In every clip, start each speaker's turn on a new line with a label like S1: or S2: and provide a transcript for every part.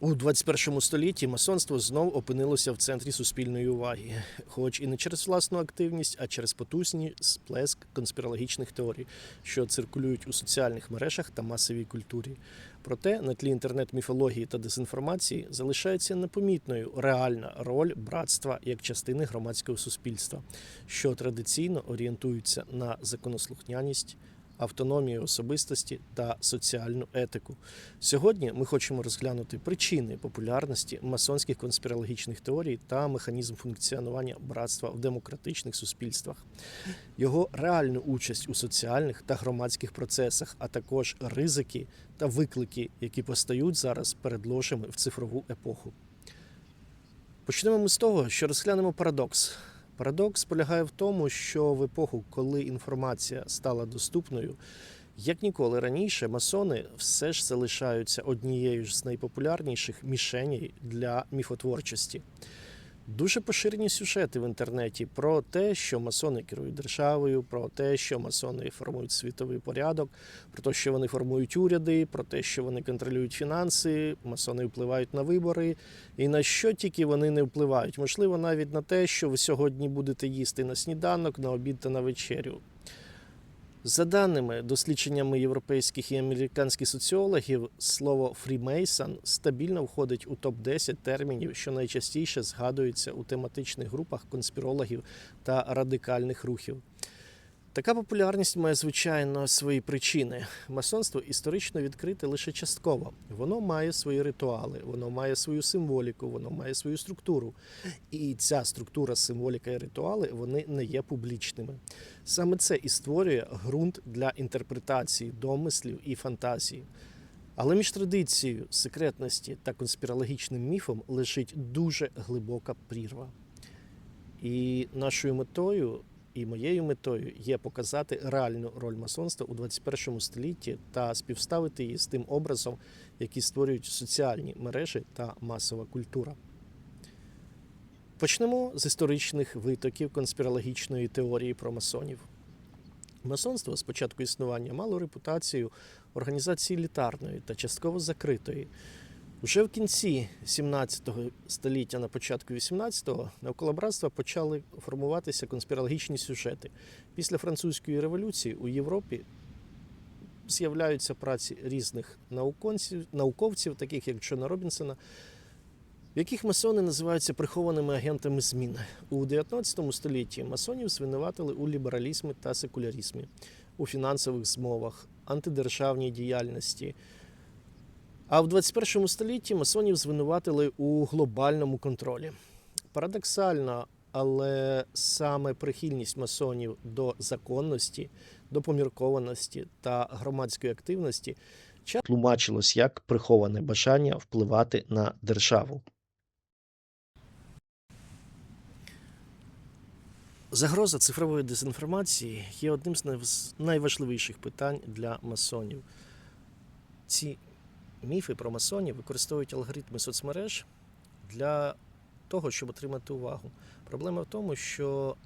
S1: У 21 столітті масонство знов опинилося в центрі суспільної уваги, хоч і не через власну активність, а через потужний сплеск конспірологічних теорій, що циркулюють у соціальних мережах та масовій культурі. Проте на тлі інтернет-міфології та дезінформації залишається непомітною реальна роль братства як частини громадського суспільства, що традиційно орієнтуються на законослухняність автономію особистості та соціальну етику. Сьогодні ми хочемо розглянути причини популярності масонських конспірологічних теорій та механізм функціонування братства в демократичних суспільствах, його реальну участь у соціальних та громадських процесах, а також ризики та виклики, які постають зараз перед ложами в цифрову епоху. Почнемо ми з того, що розглянемо парадокс. Парадокс полягає в тому, що в епоху, коли інформація стала доступною, як ніколи раніше, масони все ж залишаються однією з найпопулярніших мішеней для міфотворчості. Дуже поширені сюжети в інтернеті про те, що масони керують державою, про те, що масони формують світовий порядок, про те, що вони формують уряди, про те, що вони контролюють фінанси, масони впливають на вибори, і на що тільки вони не впливають. Можливо, навіть на те, що ви сьогодні будете їсти на сніданок, на обід та на вечерю. За даними дослідженнями європейських і американських соціологів, слово фрімейсон стабільно входить у топ-10 термінів, що найчастіше згадуються у тематичних групах конспірологів та радикальних рухів. Така популярність має звичайно свої причини. Масонство історично відкрите лише частково. Воно має свої ритуали, воно має свою символіку, воно має свою структуру. І ця структура, символіка і ритуали вони не є публічними. Саме це і створює ґрунт для інтерпретації домислів і фантазії. Але між традицією секретності та конспірологічним міфом лежить дуже глибока прірва. І нашою метою і моєю метою є показати реальну роль масонства у 21 столітті та співставити її з тим образом, який створюють соціальні мережі та масова культура. Почнемо з історичних витоків конспірологічної теорії про масонів. Масонство з початку існування мало репутацію організації елітарної та частково закритої. Уже в кінці 17 століття, на початку 18-го, навколо братства почали формуватися конспірологічні сюжети. Після французької революції у Європі з'являються праці різних науковців, науковців таких як Джона Робінсона, в яких масони називаються прихованими агентами змін. У 19 столітті масонів звинуватили у лібералізмі та секуляризмі, у фінансових змовах, антидержавній діяльності. А в 21 столітті масонів звинуватили у глобальному контролі. Парадоксально, але саме прихильність масонів до законності, до поміркованості та громадської активності тлумачилось як приховане бажання впливати на державу. Загроза цифрової дезінформації є одним з найважливіших питань для масонів. Ці міфи про масонів використовують алгоритми соцмереж для того, щоб отримати увагу. Проблема в тому, що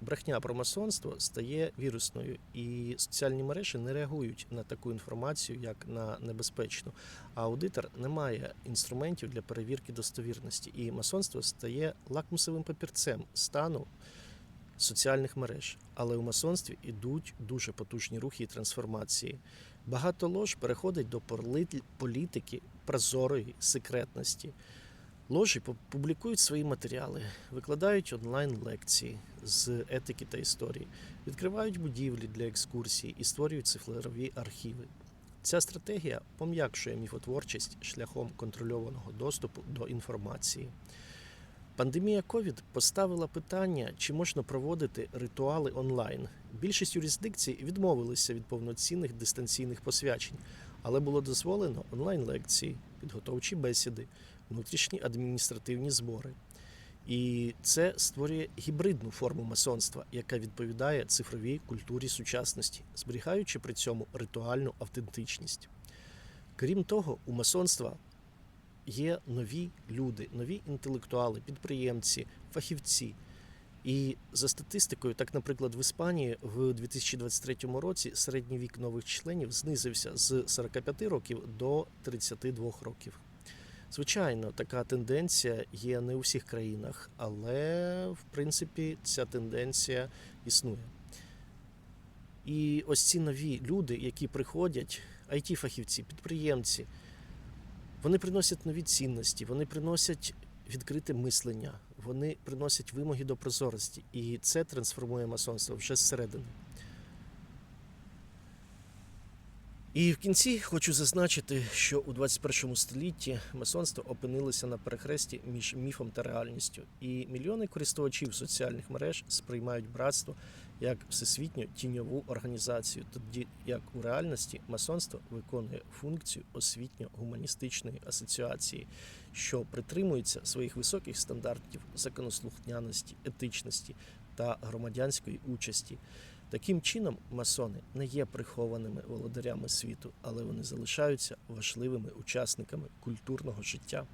S1: брехня про масонство стає вірусною, і соціальні мережі не реагують на таку інформацію, як на небезпечну. А аудитор не має інструментів для перевірки достовірності, і масонство стає лакмусовим папірцем стану соціальних мереж. Але у масонстві йдуть дуже потужні рухи і трансформації. Багато лож переходить до політики прозорої секретності. Ложі пу- публікують свої матеріали, викладають онлайн-лекції з етики та історії, відкривають будівлі для екскурсій і створюють цифрові архіви. Ця стратегія пом'якшує міфотворчість шляхом контрольованого доступу до інформації. Пандемія COVID поставила питання, чи можна проводити ритуали онлайн. Більшість юрисдикцій відмовилися від повноцінних дистанційних посвячень, але було дозволено онлайн-лекції, підготовчі бесіди, внутрішні адміністративні збори. І це створює гібридну форму масонства, яка відповідає цифровій культурі сучасності, зберігаючи при цьому ритуальну автентичність. Крім того, у масонства є нові люди, нові інтелектуали, підприємці, фахівці. І за статистикою, так, наприклад, в Іспанії в 2023 році середній вік нових членів знизився з 45 років до 32 років. Звичайно, така тенденція є не у всіх країнах, але в принципі ця тенденція існує. І ось ці нові люди, які приходять, it фахівці підприємці, вони приносять нові цінності, вони приносять відкрите мислення, вони приносять вимоги до прозорості. І це трансформує масонство вже зсередини. І в кінці хочу зазначити, що у 21 столітті масонство опинилося на перехресті між міфом та реальністю, і мільйони користувачів соціальних мереж сприймають братство як всесвітню тіньову організацію, тоді як у реальності масонство виконує функцію освітньо-гуманістичної асоціації, що притримується своїх високих стандартів законослухняності, етичності та громадянської участі. Таким чином, масони не є прихованими володарями світу, але вони залишаються важливими учасниками культурного життя.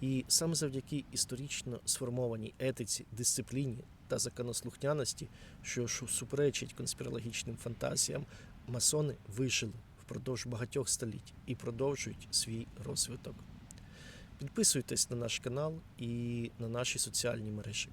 S1: І саме завдяки історично сформованій етиці, дисципліні та законослухняності, що суперечить конспірологічним фантазіям, масони вижили впродовж багатьох століть і продовжують свій розвиток. Підписуйтесь на наш канал і на наші соціальні мережі.